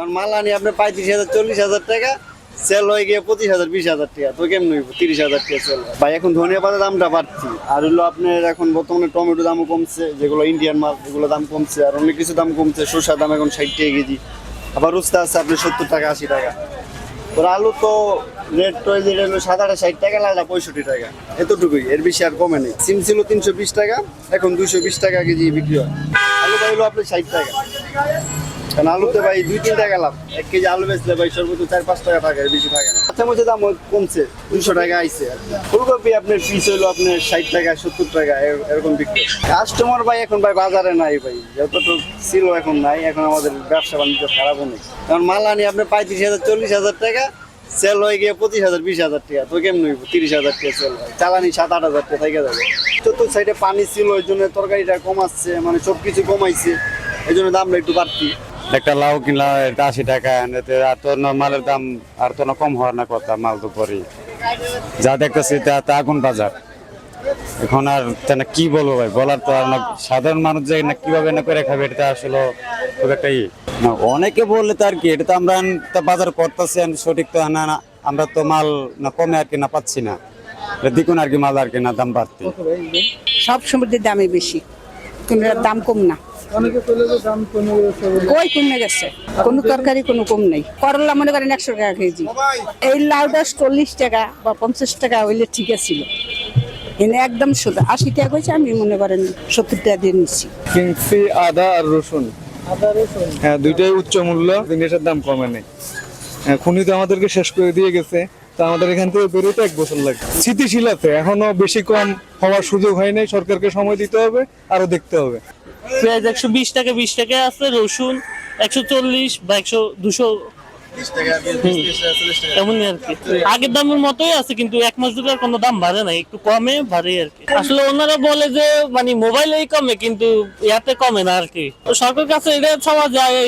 কারণ মাল আনি আপনি পঁয়ত্রিশ হাজার, চল্লিশ হাজার টাকা সেল হয়ে গিয়ে পঁচিশ হাজার, বিশ হাজার টাকা। তো কেমন তিরিশ হাজার টাকা সেল ভাই, এখন ধনিয়া পাতার দামটা বাড়তি। আর হলো আপনার এখন বর্তমানে টমেটো দামও কমছে, যেগুলো ইন্ডিয়ান মাল এগুলো দাম কমছে, আর অনেক কিছু দাম কমছে। শসার দাম এখন ষাট টাকা কেজি। আবার উস্তা আছে আপনি সত্তর টাকা, আশি টাকা। তোর আলু তো রেট তো এই যে হলো সাদাটা ষাট টাকা লালটা পঁয়ষট্টি টাকা। এতটুকুই, এর বেশি আর কমে নেই। সিম ছিল তিনশো বিশ টাকা, এখন দুশো বিশ টাকা কেজি বিক্রি হয়। আলু ভাই হলো আপনার ষাট টাকা। আলুতে ভাই দুই তিন টাকা লাভ এক কেজি আলু বেচলে ভাই সর্বোচ্চ চার পাঁচ টাকা থাকে, বেশি থাকে না। দাম কমছে দুশো টাকা ফুলকপি আপনার পিস হলো আপনার ষাট টাকা, সত্তর টাকা এরকম বিক্রি। কাস্টমার ভাই এখন ভাই বাজারে নাই ভাই, যতটুকু ছিল এখন নাই, এখন আমাদের ব্যবসা বাণিজ্য খারাপও নেই। কারণ মাল আনি আপনার পঁয়ত্রিশ হাজার, চল্লিশ হাজার টাকা সেল হয়ে গিয়ে পঁচিশ হাজার, বিশ হাজার টাকা, তো কেমন হইব? তিরিশ হাজার টাকা সেল হয়। চালানি সাত আট হাজার টাকা থেকে যাবে। চতুর্থ সাইডে পানি ছিল, ওই জন্য তরকারিটা কমাচ্ছে মানে সব কিছু কমাইছে। এই জন্য দামটা একটু বাড়তি। একটা লাউ কিনলাম এটা আশি টাকা এতে আর তো না মালের দাম আর তো না কম হওয়ার না কথা মাল তো পরে। যা দেখতেছি তা তা আগুন বাজার। এখন আর তা না কি বলব ভাই বলার তো আর না সাধারণ মানুষ যে না কীভাবে না করে খাবে এটা আসলে খুব একটা ই। না অনেকে বললে তো আর কি এটা তো আমরা তা বাজার করতেছি সঠিক তো না না আমরা তো মাল না কমে আর কি না পাচ্ছি না। দেখুন আর কি মাল আর কি না দাম বাড়তি। সব সবজির দামই বেশি। কোনো দাম কম না। কই কমে গেছে? কোনো তরকারি কোনো কম নেই। করলা মনে করেন একশো টাকা কেজি। এই লাউটা চল্লিশ টাকা বা পঞ্চাশ টাকা হইলে ঠিক ছিল এনে একদম সোজা আশি টাকা কইছে আমি মনে করেন সত্তর টাকা দিয়ে নিচ্ছি। কিনছি আদা আর রসুন। আদা হ্যাঁ দুইটাই উচ্চ মূল্য। জিনিসের দাম কমে নেই। হ্যাঁ, খুনি তো আমাদেরকে শেষ করে দিয়ে গেছে। তা আমাদের এখান থেকে বেরোতে এক বছর লাগবে। স্থিতিশীল আছে এখনও বেশি কম হওয়ার সুযোগ হয় নাই, সরকারকে সময় দিতে হবে, আরও দেখতে হবে। পেঁয়াজ একশো বিশ টাকা বিশ টাকা আছে, রসুন একশো চল্লিশ বা একশো দুশো এমনই আর কি। আগের দামের মতোই আছে, কিন্তু এক মাস ধরে কোনো দাম বাড়ে নাই, একটু কমে বাড়ে আর কি। আসলে ওনারা বলে যে মানে মোবাইলেই কমে, কিন্তু ইয়াতে কমে না আর কি। সরকার কাছে এটা চাওয়া যায়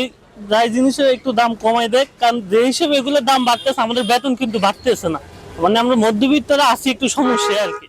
যাই জিনিসের একটু দাম কমাই দেয় কারণ যে হিসেবে এগুলোর দাম বাড়তেছে, আমাদের বেতন কিন্তু বাড়তেছে না। মানে আমরা মধ্যবিত্তরা আছি, একটু সমস্যা আর কি।